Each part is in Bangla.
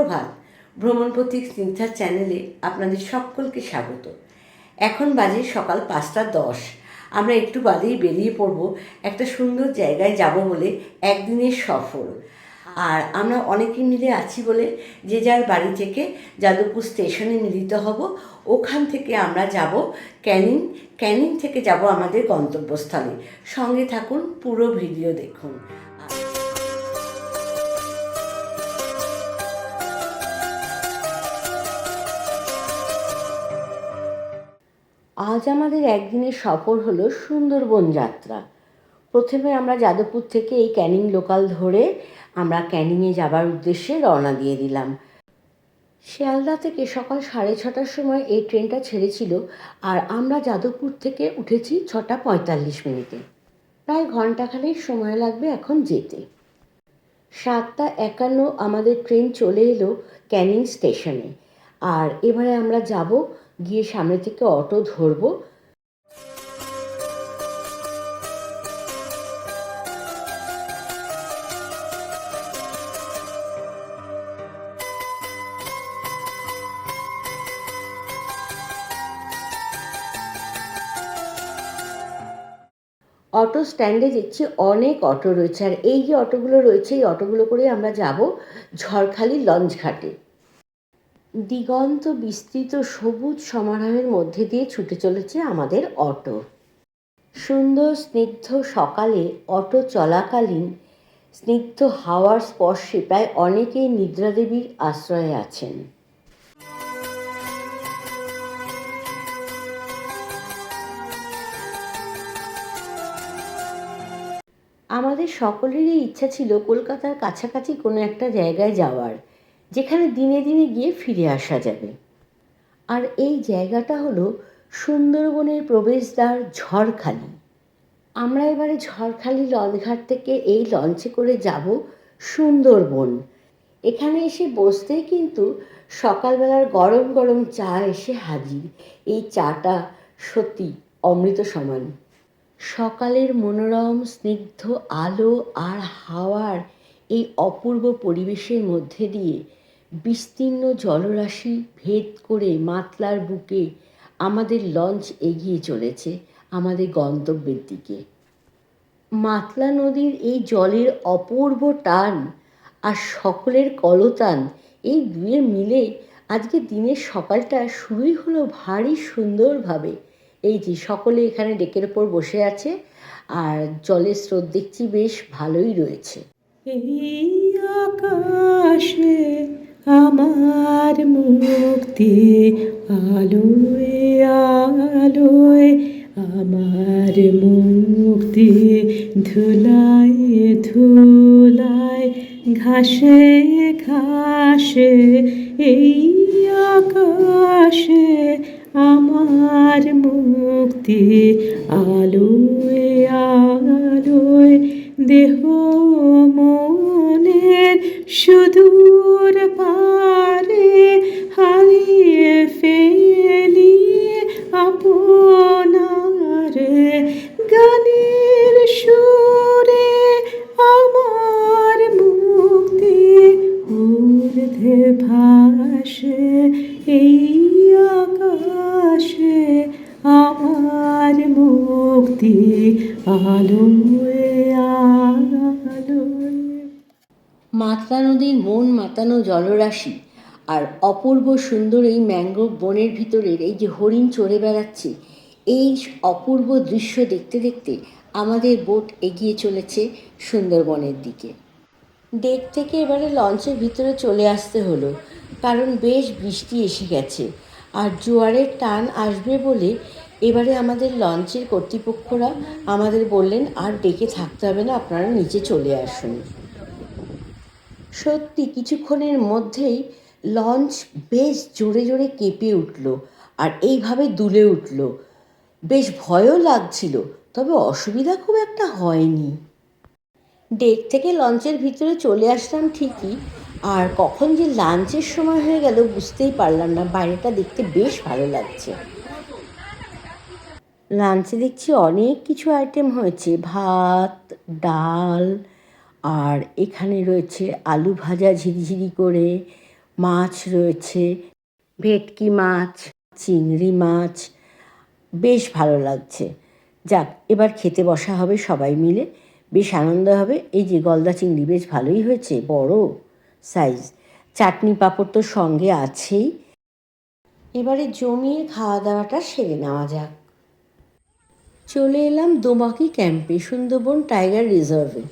সুপ্রভাত। ভ্রমণ পথিক স্নিগ্ধার চ্যানেলে আপনাদের সকলকে স্বাগত। এখন বাজে সকাল পাঁচটা দশ। আমরা একটু বাদেই বেরিয়ে পড়ব একটা সুন্দর জায়গায় যাব বলে একদিনের সফর। আর আমরা অনেকে মিলে আছি বলে যে যার বাড়ি থেকে যাদবপুর স্টেশনে মিলিত হব, ওখান থেকে আমরা যাব ক্যানিং। ক্যানিং থেকে যাব আমাদের গন্তব্যস্থলে। সঙ্গে থাকুন পুরো ভিডিও দেখুন। আজ আমাদের একদিনের সফর হলো সুন্দরবন যাত্রা। প্রথমে আমরা যাদবপুর থেকে এই ক্যানিং লোকাল ধরে আমরা ক্যানিংয়ে যাবার উদ্দেশ্যে রওনা দিয়ে দিলাম। শিয়ালদা থেকে সকাল সাড়ে ছটার সময় এই ট্রেনটা ছেড়েছিল আর আমরা যাদবপুর থেকে উঠেছি ছটা পঁয়তাল্লিশ মিনিটে। প্রায় ঘন্টাখানেক সময় লাগবে এখন যেতে। সাতটা একান্ন আমাদের ট্রেন চলে এলো ক্যানিং স্টেশনে। আর এবারে আমরা যাব গিয়ে সামনে থেকে অটো ধরবো। অটো স্ট্যান্ডে দেখছি অনেক অটো রয়েছে, আর এই যে অটোগুলো রয়েছে, এই অটোগুলো করে আমরা যাব ঝড়খালি লঞ্চ ঘাটে দিগন্ত বিস্তৃত সবুজ সমারোহের মধ্যে দিয়ে ছুটে চলেছে আমাদের অটো। সুন্দর স্নিগ্ধ সকালে অটো চলাকালীন স্নিগ্ধ হাওয়ার স্পর্শে প্রায় অনেকেই নিদ্রাদেবীর আশ্রয়ে আছেন। আমাদের সকলেরই ইচ্ছা ছিল কলকাতার কাছাকাছি কোনো একটা জায়গায় যাওয়ার। যেখানে দিনে দিনে গিয়ে ফিরে আসা যাবে। আর এই জায়গাটা হলো সুন্দরবনের প্রবেশদ্বার ঝড়খালি। আমরা এবারে ঝড়খালি লঞ্চঘাট থেকে এই লঞ্চে করে যাব সুন্দরবন। এখানে এসে বসতেই কিন্তু সকালবেলার গরম গরম চা এসে হাজির। এই চাটা সত্যি অমৃত সমান। সকালের মনোরম, স্নিগ্ধ আলো আর হাওয়ার এই অপূর্ব পরিবেশের মধ্যে দিয়ে বিস্তীর্ণ জলরাশি ভেদ করে মাতলার বুকে আমাদের লঞ্চ এগিয়ে চলেছে আমাদের গন্তব্যের দিকে। মাতলা নদীর এই জলের অপূর্ব টান আর সকলের কলতান এই দুয়ে মিলে আজকে দিনের সকালটা শুরুই হলো ভারী সুন্দরভাবে। এই যে সকলে এখানে ডেকের ওপর বসে আছে আর জলের স্রোত দেখছি বেশ ভালোই রয়েছে। আকাশে আমার মুক্তি আলোয় আলোয়, আমার মুক্তি ধুলায় ধুলায়, ঘাসে ঘাসে, এই আকাশে আমার মুক্তি আলোয় আলোয়, দেহ মনের সুদূর ভাসে এই আকাশে আমার মুক্তি আলোয় আলোয়। মাতলা নদীর মন, মাতানো জলরাশি আর অপূর্ব সুন্দর এই ম্যাঙ্গ্রোভ বনের ভিতরের এই যে হরিণ চড়ে বেড়াচ্ছে, এই অপূর্ব দৃশ্য দেখতে দেখতে আমাদের বোট এগিয়ে চলেছে সুন্দরবনের দিকে। ডেক থেকে এবারে লঞ্চের ভিতরে চলে আসতে হলো। কারণ বেশ বৃষ্টি এসে গেছে। আর জোয়ারের টান আসবে বলে এবারে আমাদের লঞ্চের কর্তৃপক্ষরা আমাদের বললেন, আর ডেকে থাকতে হবে না, আপনারা নিচে চলে আসুন। সত্যি, কিছুক্ষণের মধ্যেই লঞ্চ বেশ জোরে জোরে কেঁপে উঠল আর এইভাবে দুলে উঠল। বেশ ভয়ও লাগছিল, তবে অসুবিধা খুব একটা হয়নি। ডেক থেকে লঞ্চের ভিতরে চলে আসলাম ঠিকই, আর কখন যে লাঞ্চের সময় হয়ে গেল বুঝতেই পারলাম না, বাইরেটা দেখতে বেশ ভালো লাগছে। লাঞ্চে দেখছি অনেক কিছু আইটেম হয়েছে, ভাত, ডাল, আর এখানে রয়েছে আলু ভাজা ঝিরিঝিরি করে, মাছ রয়েছে, ভেটকি মাছ, চিংড়ি মাছ, বেশ ভালো লাগছে। যাক, এবার খেতে বসা হবে সবাই মিলে। বেশ আনন্দ হবে। এই যে গলদা চিংড়ি বেশ ভালোই হয়েছে, বড় সাইজ চাটনি পাঁপড় তো সঙ্গে আছেই। এবারে জমিয়ে খাওয়া দাওয়াটা সেরে নেওয়া যাক। চলে এলাম দোমাকি ক্যাম্পে, সুন্দরবন টাইগার রিজার্ভে।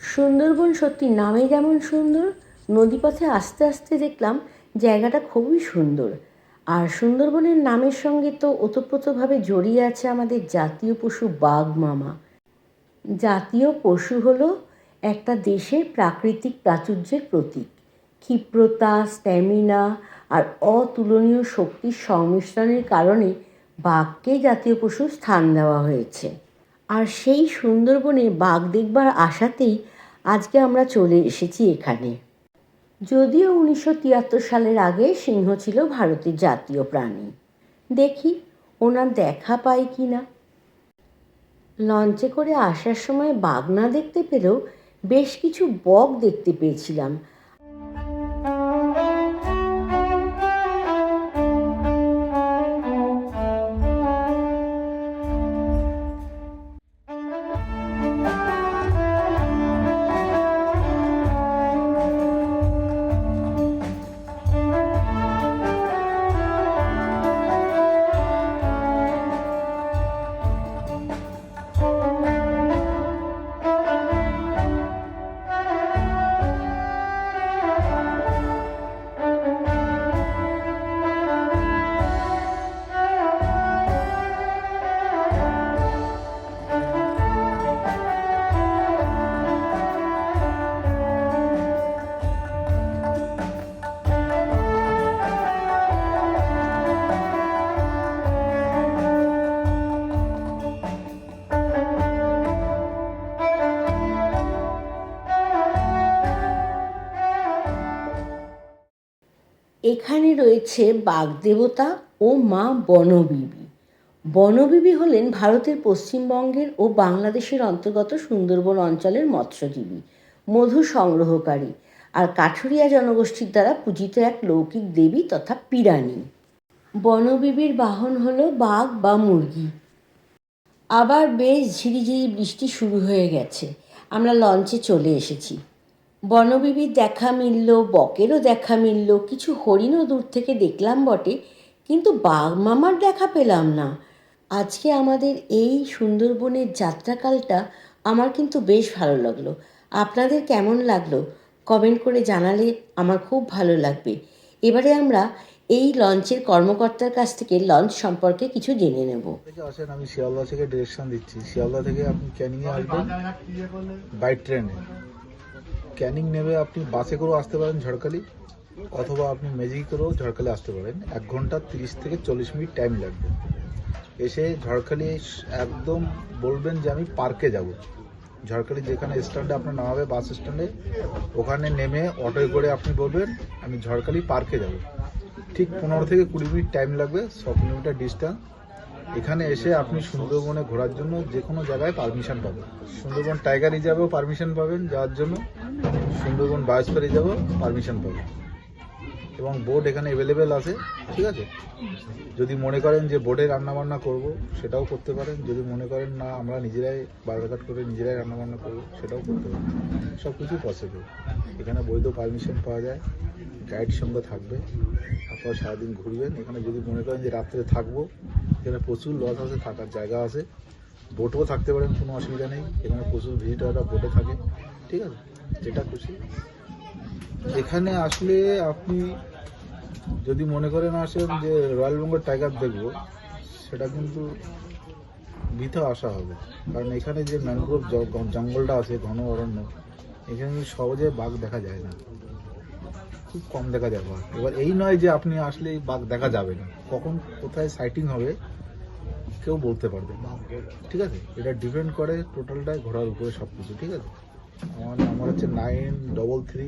সুন্দরবন সত্যি নামে যেমন সুন্দর, নদীপথে আস্তে আস্তে দেখলাম জায়গাটা খুবই সুন্দর। আর সুন্দরবনের নামের সঙ্গে তো ওতপ্রোতভাবে জড়িয়ে আছে আমাদের জাতীয় পশু বাঘ মামা। জাতীয় পশু হলো একটা দেশের প্রাকৃতিক প্রাচুর্যের প্রতীক। ক্ষিপ্রতা, স্ট্যামিনা আর অতুলনীয় শক্তির সংমিশ্রণের কারণে বাঘকে জাতীয় পশুর স্থান দেওয়া হয়েছে। আর সেই সুন্দরবনে বাঘ দেখবার আশাতেই আজকে আমরা চলে এসেছি এখানে। যদিও উনিশশো তিয়াত্তর সালের আগে সিংহ ছিল ভারতের জাতীয় প্রাণী। দেখি, ওনার দেখা পাই কি না লঞ্চে করে আসার সময় বাগনা দেখতে পেলেও বেশ কিছু বক দেখতে পেয়েছিলাম। এখানে রয়েছে বাগদেবতা ও মা বনবিবি। বনবিবি হলেন ভারতের পশ্চিমবঙ্গের ও বাংলাদেশের অন্তর্গত সুন্দরবন অঞ্চলের মৎস্যজীবী, মধু সংগ্রহকারী আর কাঠুরিয়া জনগোষ্ঠীর দ্বারা পূজিত এক লৌকিক দেবী তথা পিরানি। বনবিবির বাহন হল বাঘ বা মুরগি। আবার বেশ ঝিরিঝিরি বৃষ্টি শুরু হয়ে গেছে। আমরা লঞ্চে চলে এসেছি। বনবিবির দেখা মিলল, বকেরও দেখা মিলল, কিছু হরিণও দূর থেকে দেখলাম বটে, কিন্তু বাঘ মামার দেখা পেলাম না। আজকে আমাদের এই সুন্দরবনের যাত্রাকালটা আমার কিন্তু বেশ ভালো লাগল। আপনাদের কেমন লাগল? কমেন্ট করে জানালে আমার খুব ভালো লাগবে। এবারে আমরা এই লঞ্চের কর্মকর্তার কাছ থেকে লঞ্চ সম্পর্কে কিছু জেনে নেব। আসেন, আমি শিয়ালদা থেকে ডিরেকশন দিচ্ছি। শিয়ালদা থেকে আপনি আসবেন বাই ট্রেনে ক্যানিং নেবে আপনি, বাসে করেও আসতে পারেন ঝড়খালি, অথবা আপনি ম্যাজিক করেও ঝড়খালি আসতে পারেন। এক ঘণ্টা তিরিশ থেকে চল্লিশ মিনিট টাইম লাগবে। এসে ঝড়খালি একদম বলবেন যে আমি পার্কে যাব। ঝড়খালি যেখানে স্ট্যান্ডে আপনার নামাবে বাস স্ট্যান্ডে ওখানে নেমে অটোয় করে আপনি বলবেন, আমি ঝড়খালি পার্কে যাব। ঠিক পনেরো থেকে কুড়ি মিনিট টাইম লাগবে, ছ কিলোমিটার ডিস্টেন্স এখানে এসে আপনি সুন্দরবনে ঘোরার জন্য যে কোনো জায়গায় পারমিশন পাবেন। সুন্দরবন টাইগার রিজার্ভেও পারমিশন পাবেন যাওয়ার জন্য। সুন্দরবন বায়োস্ফিয়ার রিজার্ভেও পারমিশন পাবেন এবং বোট এখানে অ্যাভেলেবেল আছে, ঠিক আছে? যদি মনে করেন যে বোটে রান্নাবান্না করব, সেটাও করতে পারেন। যদি মনে করেন না, আমরা নিজেরাই বায়োকাট করে নিজেরাই রান্নাবান্না করব, সেটাও করতে পারেন। সব কিছু পসিবল এখানে বৈধ পারমিশন পাওয়া যায় গাইড সঙ্গে থাকবে। আপনারা সারাদিন ঘুরবেন। এখানে যদি মনে করেন যে রাত্রে থাকব, এখানে প্রচুর লজ আছে, থাকার জায়গা আছে। বোটও থাকতে পারেন, কোনো অসুবিধা নেই। এখানে প্রচুর ভিজিটাররা বোটে থাকে। ঠিক আছে? যেটা খুশি। এখানে আসলে আপনি যদি মনে করেন আসেন যে রয়্যাল বেঙ্গল টাইগার দেখব, সেটা কিন্তু বৃথা আসা হবে। কারণ এখানে যে ম্যানগ্রোভ জঙ্গলটা আছে, ঘন অরণ্য, এখানে সহজে বাঘ দেখা যায় না। খুব কম দেখা যায় বাঘ। এবার এই নয় যে আপনি আসলে বাঘ দেখা যাবে না। কখন কোথায় সাইটিং হবে, কেউ বলতে পারবে না। ঠিক আছে? এটা ডিপেন্ড করে টোটালটাই ঘোরার উপরে সব কিছু ঠিক আছে? আমার নাম্বার হচ্ছে nine double three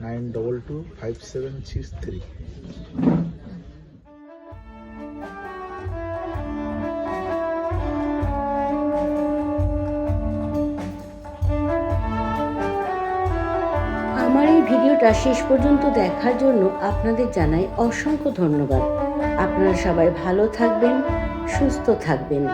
nine double two five seven six three আমার এই ভিডিওটা শেষ পর্যন্ত দেখার জন্য আপনাদের জানাই অসংখ্য ধন্যবাদ। আপনারা সবাই ভালো থাকবেন, সুস্থ থাকবেন।